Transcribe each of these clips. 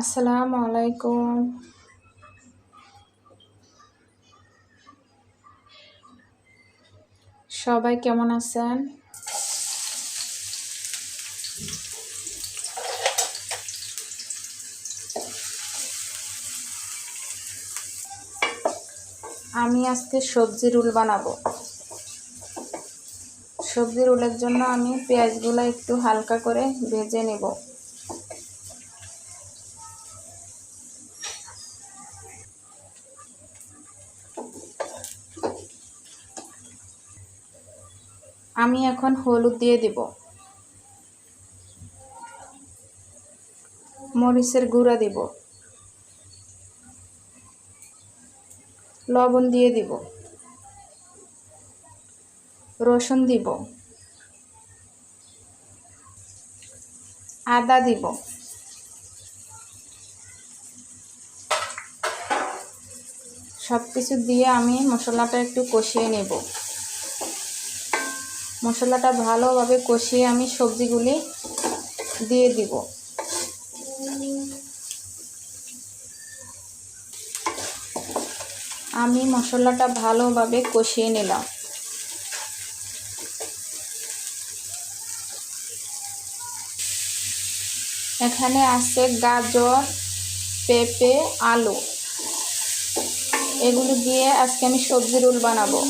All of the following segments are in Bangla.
আসসালামু আলাইকুম। সবাই কেমন আছেন? আমি আজকে সবজি রুল বানাবো। সবজি রুলের জন্য আমি পেঁয়াজগুলো একটু হালকা করে ভেজে নেব। আমি এখন হলুদ দিয়ে দিব। মরিচের গুঁড়া দিব। লবণ দিয়ে দিব। রসুন দিব। আদা দিব। সব কিছু দিয়ে আমি মশলাটা একটু কষিয়ে নেব। মশলাটা ভালোভাবে কষিয়ে আমি সবজিগুলি দিয়ে দিব। আমি মশলাটা ভালোভাবে কষিয়ে নিলাম। এখানে আছে গাজর, পেঁপে, আলু। এগুলো দিয়ে আজকে আমি সবজি রোল বানাবো।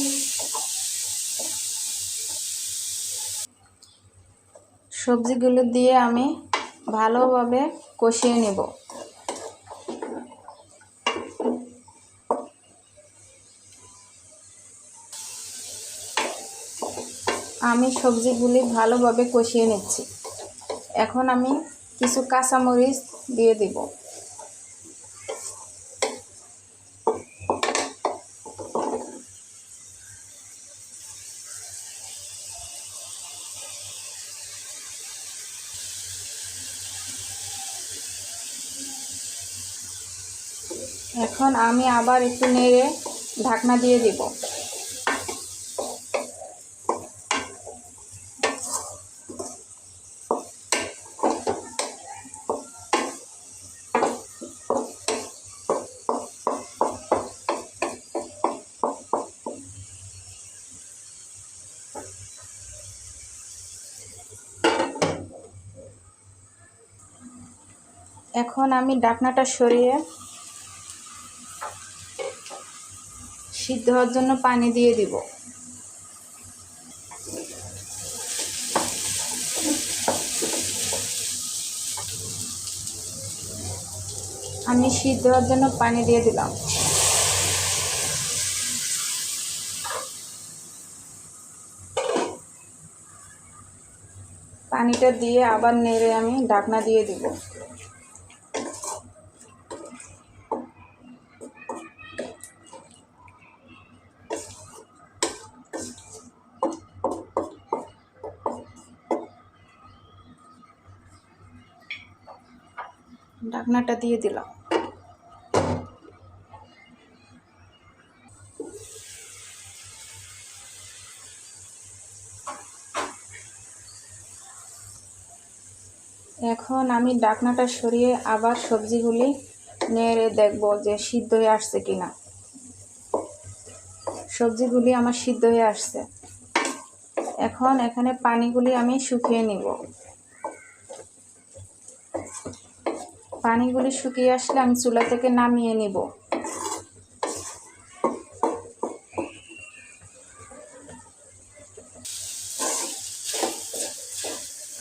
সবজিগুলো দিয়ে আমি ভালোভাবে কষিয়ে নেব। আমি সবজিগুলি ভালোভাবে কষিয়ে নিচ্ছি। এখন আমি কিছু কাঁচামরিচ দিয়ে দিব। এখন আমি আবার একটু নেড়ে ঢাকনা দিয়ে দিব। এখন আমি ডাকনাটা সরিয়ে সিদ্ধ হওয়ার জন্য পানি দিয়ে দিব। আমি সিদ্ধ হওয়ার জন্য পানি দিয়ে দিলাম। পানিটা দিয়ে আবার নেড়ে আমি ঢাকনা দিয়ে দিব। ঢাকনাটা দিয়ে দিলাম। এখন আমি ডাকনাটা সরিয়ে আবার সবজিগুলি নেড়ে দেখব যে সিদ্ধ হয়ে আসছে কিনা। সবজিগুলি আমার সিদ্ধ হয়ে আসছে। এখন এখানে পানিগুলি আমি শুকিয়ে নিব। পানিগুলি শুকিয়ে আসলে আমি চুলা থেকে নামিয়ে নিব।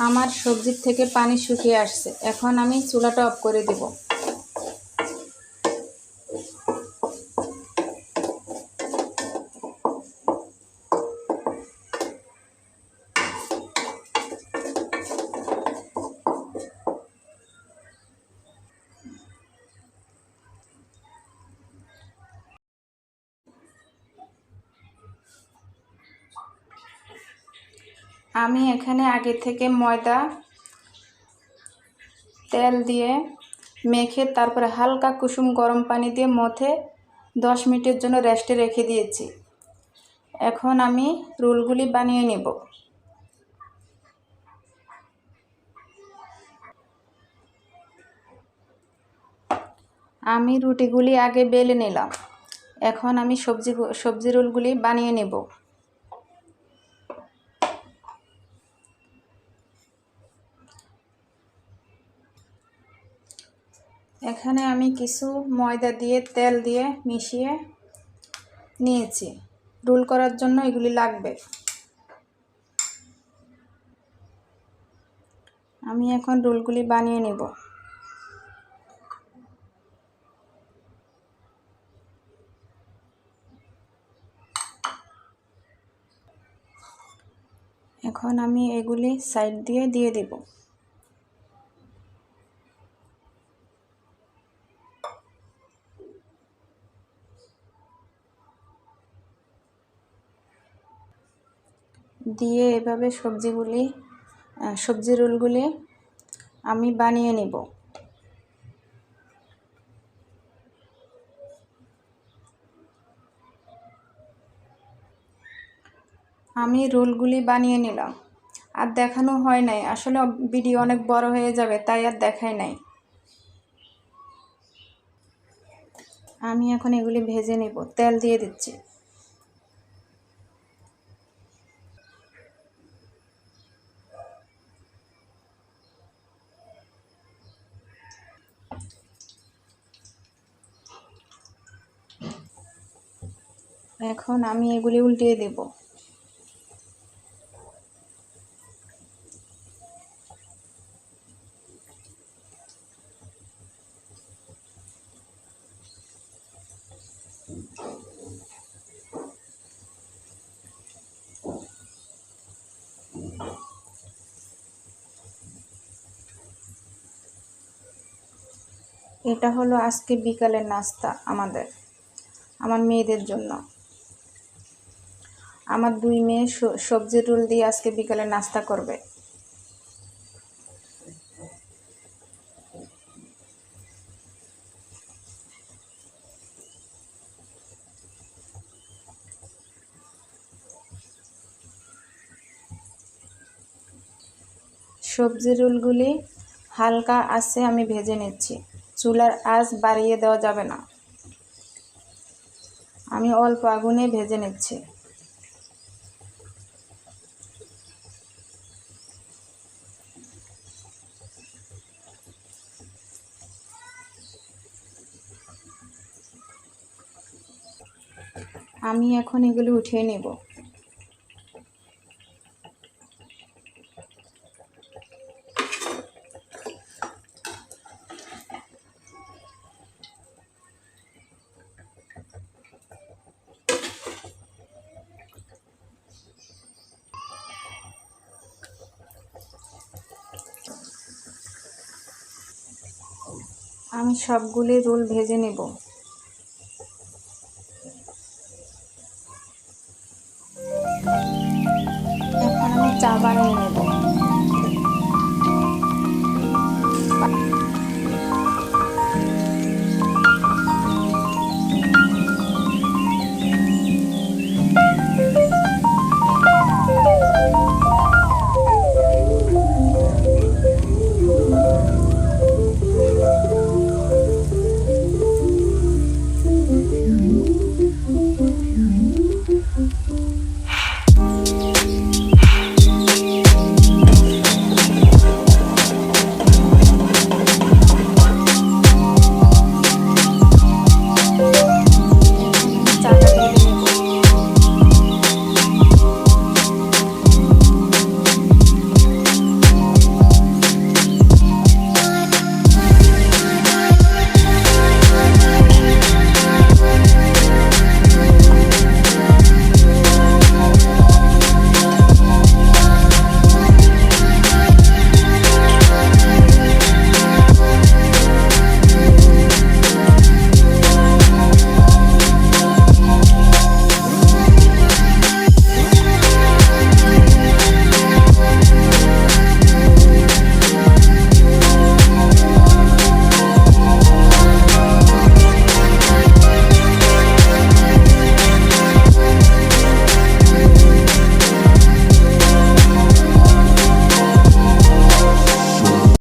আমার সবজির থেকে পানি শুকিয়ে আসছে। এখন আমি চুলাটা অফ করে দেব। আমি এখানে আগে থেকে ময়দা, তেল দিয়ে মেখে তারপরে হালকা কুসুম গরম পানি দিয়ে মথে দশ মিনিটের জন্য রেস্টে রেখে দিয়েছি। এখন আমি রোলগুলি বানিয়ে নেব। আমি রুটিগুলি আগে বেলে নিলাম। এখন আমি সবজি সবজি রোলগুলি বানিয়ে নেব। এখানে আমি কিছু ময়দা দিয়ে, তেল দিয়ে মিশিয়ে নিয়েছি। রোল করার জন্য এগুলি লাগবে। আমি এখন রোলগুলি বানিয়ে নেব। এখন আমি এগুলি সাইড দিয়ে দিয়ে দেব। দিয়ে এভাবে সবজিগুলি সবজি রোলগুলি আমি বানিয়ে নেব। আমি রোলগুলি বানিয়ে নিলাম। আর দেখানো হয় নাই। আসলে ভিডিও অনেক বড় হয়ে যাবে, তাই আর দেখাই নাই। আমি এখন এগুলি ভেজে নেব। তেল দিয়ে দিচ্ছি। এখন আমি এগুলি উল্টিয়ে দেব। এটা হলো আজকে বিকালের নাস্তা আমাদের আমার মেয়েদের জন্য। আমার দুই মেয়ে সবজি রুল দিয়ে আজকে বিকালে নাস্তা করবে। সবজি রুলগুলি হালকা আছে, আমি ভেজে নিচ্ছি। চুলার আঁচ বাড়িয়ে দেওয়া যাবে না। আমি অল্প আগুনে ভেজে নিচ্ছি। আমি এখন এগুলি উঠিয়ে নেব। আমি সবগুলি রোল ভেজে নেব। চা বানিয়ে নেব